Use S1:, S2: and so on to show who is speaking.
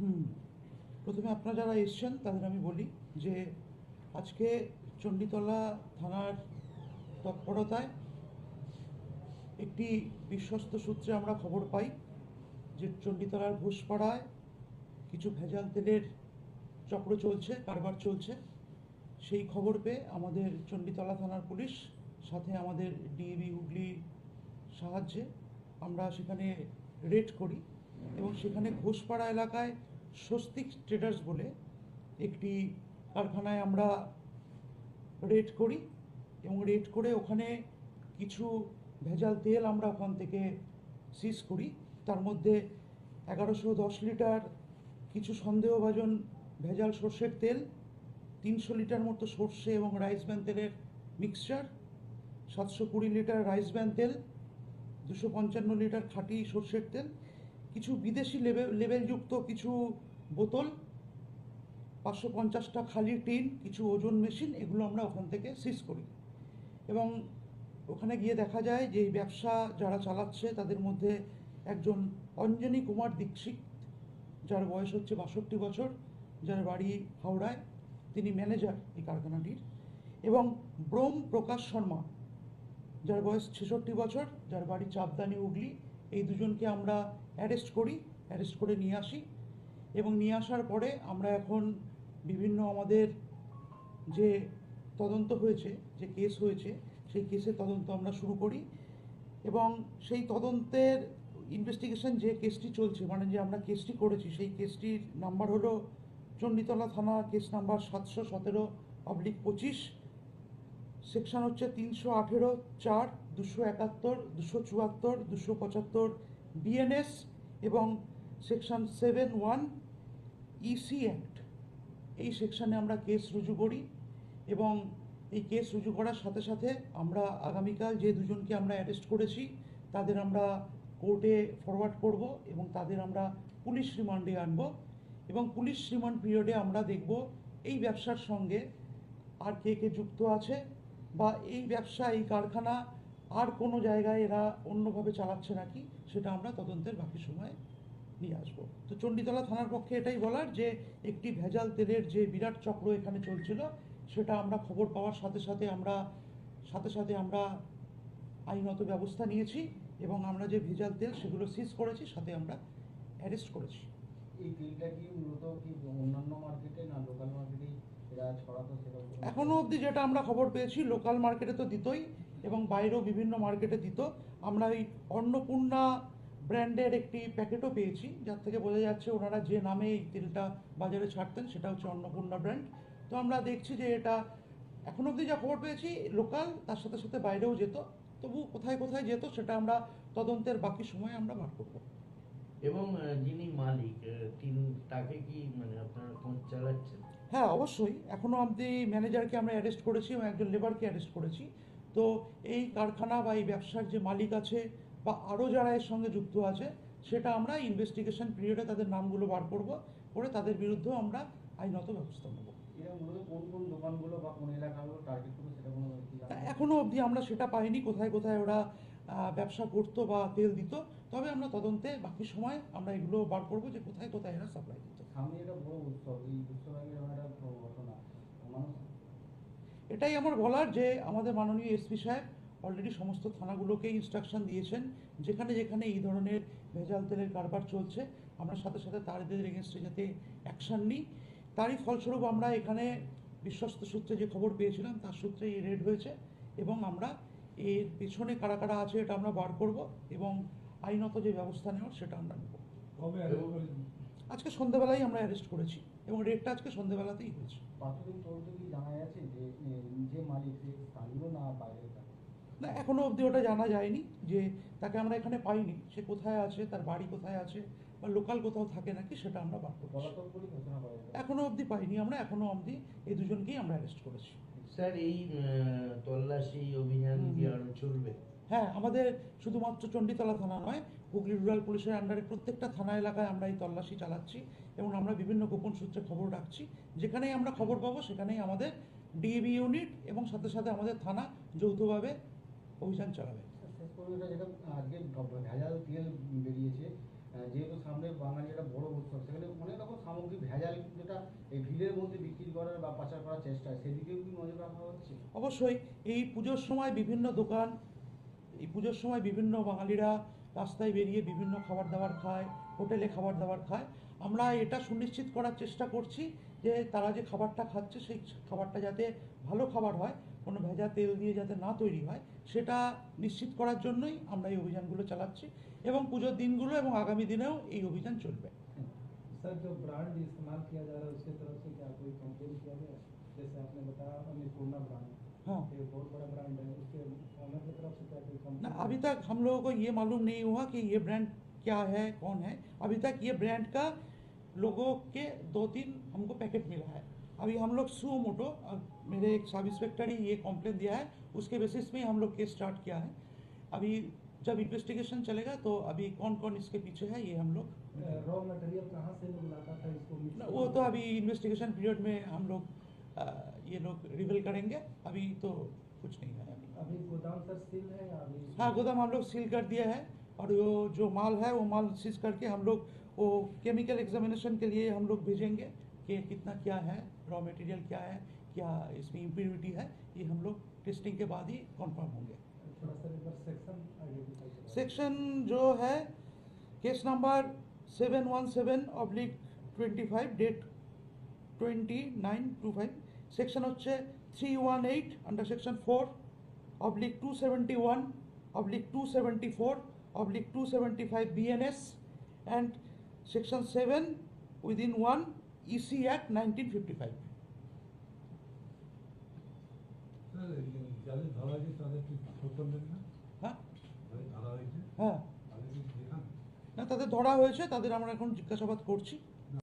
S1: হুম। প্রথমে আপনারা যারা এসছেন, তাদের আমি বলি যে আজকে চণ্ডীতলা থানার তৎপরতায় একটি বিশ্বস্ত সূত্রে আমরা খবর পাই যে চণ্ডীতলার ঘোষপাড়ায় কিছু ভেজাল তেলের চক্র চলছে, কারবার চলছে। সেই খবর পেয়ে আমাদের চণ্ডীতলা থানার পুলিশ সাথে আমাদের ডিএবি হুগলির সাহায্যে আমরা সেখানে রেড করি এবং সেখানে ঘোষপাড়া এলাকায় স্বস্তিক ট্রেডার্স বলে একটি কারখানায় আমরা রেড করি এবং রেড করে ওখানে কিছু ভেজাল তেল আমরা ওখান থেকে সিজ করি। তার মধ্যে এগারোশো দশ লিটার কিছু সন্দেহভাজন ভেজাল সর্ষের তেল, তিনশো লিটার মতো সর্ষে এবং রাইস ব্যান তেলের মিক্সচার সাতশো কুড়ি লিটার রাইস ব্যান তেল, দুশো পঞ্চান্ন লিটার খাঁটি সর্ষের তেল, কিছু বিদেশি লেবেল লেবেলযুক্ত কিছু বোতল, পাঁচশো পঞ্চাশটা খালি টিন, কিছু ওজন মেশিন, এগুলো আমরা ওখান থেকে সিজ করি। এবং ওখানে গিয়ে দেখা যায় যে এই ব্যবসা যারা চালাচ্ছে, তাদের মধ্যে একজন অঞ্জনী কুমার দীক্ষিত, যার বয়স হচ্ছে বাষট্টি বছর, যার বাড়ি হাওড়ায়, তিনি ম্যানেজার এই কারখানাটির। এবং ব্রোম প্রকাশ শর্মা, যার বয়স ছেষট্টি বছর, যার বাড়ি চাপদানি হুগলি, এই দুজনকে আমরা অ্যারেস্ট করি, অ্যারেস্ট করে নিয়ে আসি। এবং নিয়ে আসার পরে আমরা এখন বিভিন্ন আমাদের যে তদন্ত হয়েছে, যে কেস হয়েছে, সেই কেসের তদন্ত আমরা শুরু করি এবং সেই তদন্তের ইনভেস্টিগেশন যে কেসটি চলছে মানে যে আমরা কেসটি করেছি, সেই কেসটির নাম্বার হলো চণ্ডীতলা থানা কেস নাম্বার সাতশো সতেরো পাবলিক পঁচিশ সেকশন হচ্ছে তিনশো আঠেরো চার, দুশো একাত্তর, দুশো চুয়াত্তর, দুশো পঁচাত্তর বিএনএস এবং section seven one EC act এই সেকশনে আমরা কেস রুজু করি এবং এই কেস রুজু করার সাথে সাথে আমরা আগামীকাল যে দুজনকে আমরা অ্যারেস্ট করেছি, তাদের আমরা কোর্টে ফরওয়ার্ড করব এবং তাদের আমরা পুলিশ রিমান্ডে আনব এবং পুলিশ রিমান্ড পিরিয়ডে আমরা দেখব এই ব্যবসার সঙ্গে আর কে কে যুক্ত আছে বা এই ব্যবসা, এই কারখানা আর কোনো জায়গায় এরা অন্যভাবে চালাচ্ছে নাকি, সেটা আমরা তদন্তের বাকি সময় নিয়ে আসব। তো চণ্ডীতলা থানার পক্ষে এটাই বলার যে একটি ভেজাল তেলের যে বিরাট চক্র এখানে চলছিল সেটা আমরা খবর পাওয়ার সাথে সাথে আমরা সাথে সাথে আমরা আইনত ব্যবস্থা নিয়েছি এবং আমরা যে ভেজাল তেল সেগুলো সিজ করেছি সাথে আমরা অ্যারেস্ট করেছি।
S2: এই তেলটা কি মূলত কি অন্যান্য মার্কেটে না লোকাল মার্কেটেই এরা ছড়াতো সেরকম?
S1: এখনও অবধি যেটা আমরা খবর পেয়েছি লোকাল মার্কেটে তো দিতই এবং বাইরেও বিভিন্ন মার্কেটে দিত। আমরা এই অন্নপূর্ণা ব্র্যান্ডের একটি প্যাকেটও পেয়েছি যার থেকে বোঝা যাচ্ছে ওনারা যে নামে এই তেলটা বাজারে ছাড়তেন সেটা হচ্ছে অন্নপূর্ণা ব্র্যান্ড তো আমরা দেখছি যে এটা এখন অবধি যা খবর পেয়েছি লোকাল তার সাথে সাথে বাইরেও যেত। তবু কোথায় কোথায় যেত সেটা আমরা তদন্তের বাকি সময় আমরা বার করব।
S3: এবং যিনি মালিক তিনি তাকে কি মানে আপনারা খোঁজ চালাচ্ছেন?
S1: হ্যাঁ অবশ্যই। এখনও অবধি ম্যানেজারকে আমরা অ্যারেস্ট করেছি এবং একজন লেবারকে অ্যারেস্ট করেছি। তো এই কারখানা বা এই ব্যবসার যে মালিক আছে বা আরও যারা এর সঙ্গে যুক্ত আছে সেটা আমরা ইনভেস্টিগেশন পিরিয়ডে তাদের নামগুলো বার করব করে তাদের বিরুদ্ধেও আমরা আইনত ব্যবস্থা নেব? এখনও অবধি আমরা সেটা পাইনি কোথায় কোথায় ওরা ব্যবসা করতো বা তেল দিত তবে আমরা তদন্তে বাকি সময় আমরা এগুলো বার করব যে কোথায় কোথায় এরা সাপ্লাই দিত এটাই আমার বলার যে আমাদের মাননীয় এসপি সাহেব অলরেডি সমস্ত থানাগুলোকে ইনস্ট্রাকশন দিয়েছেন যেখানে যেখানে এই ধরনের ভেজাল তেলের কারবার চলছে আমরা সাথে সাথে তাদের এগেনস্টে যাতে অ্যাকশান নিই। তারই ফলস্বরূপ আমরা এখানে বিশ্বস্ত সূত্রে যে খবর পেয়েছিলাম তার সূত্রে এই রেড হয়েছে এবং আমরা এর পেছনে কারা কারা আছে এটা আমরা বার করব এবং আইনত যে ব্যবস্থা নেওয়ার সেটা আমরা নেব? আজকে সন্ধ্যাবেলায় আমরা অ্যারেস্ট করেছি এবং রেডটা আজকে সন্ধ্যাবেলাতেই হয়েছে।
S2: জানা যাচ্ছে যে যে মালিক স্থানীয় না বাইরের
S1: না এখনও অবধি ওটা জানা যায়নি যে তাকে আমরা এখানে পাইনি। সে কোথায় আছে তার বাড়ি কোথায় আছে বা লোকাল কোথাও থাকে নাকি সেটা আমরা বার করছি।
S2: পলাতক বলে ঘোষণা করা যাবে
S1: এখনও অবধি পাইনি আমরা এখনও অবধি এই দুজনকেই আমরা অ্যারেস্ট করেছি।
S3: স্যার এই তল্লাশি অভিযান কি
S1: হুম।
S3: আরও চলবে?
S1: হ্যাঁ আমাদের শুধুমাত্র চণ্ডীতলা থানা নয় হুগলি রুরাল পুলিশের আন্ডারে প্রত্যেকটা থানা এলাকায় আমরা এই তল্লাশি চালাচ্ছি এবং আমরা বিভিন্ন গোপন সূত্রে খবর রাখছি। যেখানেই আমরা খবর পাবো সেখানেই আমাদের ডিএবি ইউনিট এবং সাথে সাথে আমাদের থানা যৌথভাবে অভিযান চালাবে।
S2: আজকে ভেজাল তেল বেরিয়েছে যেহেতু সামনে বাঙালি একটা বড় উৎসব সেখানে অনেক রকম সামগ্রী ভেজাল যেটা এই ভিড়ের মধ্যে বিক্রি করার বা পাচার করার চেষ্টা সেদিকেও কি নজর রাখা হচ্ছে
S1: অবশ্যই এই পুজোর সময় বিভিন্ন দোকান, এই পুজোর সময় বিভিন্ন বাঙালিরা রাস্তায় বেরিয়ে বিভিন্ন খাবার দাবার খায়, হোটেলে খাবার দাবার খায়। আমরা এটা সুনিশ্চিত করার চেষ্টা করছি যে তারা যে খাবারটা খাচ্ছে, সেই খাবারটা যাতে ভালো খাবার হয় কোনো ভেজা তেল দিয়ে যাতে না তৈরি হয় সেটা নিশ্চিত করার জন্যই আমরা এই অভিযানগুলো চালাচ্ছি এবং পুজোর দিনগুলো এবং আগামী দিনেও এই অভিযান চলবে
S4: सर जो ब्रांड इस्तेमाल किया जा रहा है उसकी तरफ से क्या कोई कंप्लेन किया गया है? जैसे आपने बताया अन्नपूर्णा ब्रांड
S1: हाँ
S4: ये बहुत बड़ा ब्रांड है उसके ओनर की तरफ से क्या कोई
S1: ना
S4: कंप्लेन
S1: अभी तक हम लोगों को ये मालूम नहीं हुआ कि ये ब्रांड क्या है कौन है अभी तक ये ब्रांड का लोगों के दो तीन हमको पैकेट मिला है अभी हम लोग सू मोटो मेरे एक सब इंस्पेक्टर ही ये कॉम्प्लेन दिया है उसके बेसिस में हम लोग केस स्टार्ट किया है। अभी जब इन्वेस्टिगेशन चलेगा तो अभी कौन कौन इसके पीछे है ये हम लोग
S4: रॉ मटेरियल कहाँ से लोग लाता था इसको
S1: वो तो अभी इन्वेस्टिगेशन पीरियड में हम लोग ये लोग रिवील करेंगे। अभी तो कुछ नहीं है। अभी
S4: अभी गोदाम सर सील है या अभी
S1: हाँ गोदाम हम लोग सील कर दिया है और वो जो माल है वो माल सीज करके हम लोग वो केमिकल एग्जामिनेशन के लिए हम लोग भेजेंगे कि कितना क्या है। रॉ मटेरियल क्या है क्या इसमें इम्प्योरिटी है ये हम लोग टेस्टिंग के बाद ही कंफर्म होंगे
S4: थोड़ा सा एक बार सेक्शन आइडेंटिफाई करो
S1: सेक्शन जो है case number seven one seven oblique twenty five date twenty nine two five section হচ্ছে three one eight under section four oblique two seventy one oblique two seventy four oblique two seventy five BNS
S5: and section seven within one EC act nineteen fifty five
S1: হ্যাঁ? হ্যাঁ। না তাদের ধরা হয়েছে তাদের আমরা এখন জিজ্ঞাসাবাদ করছি।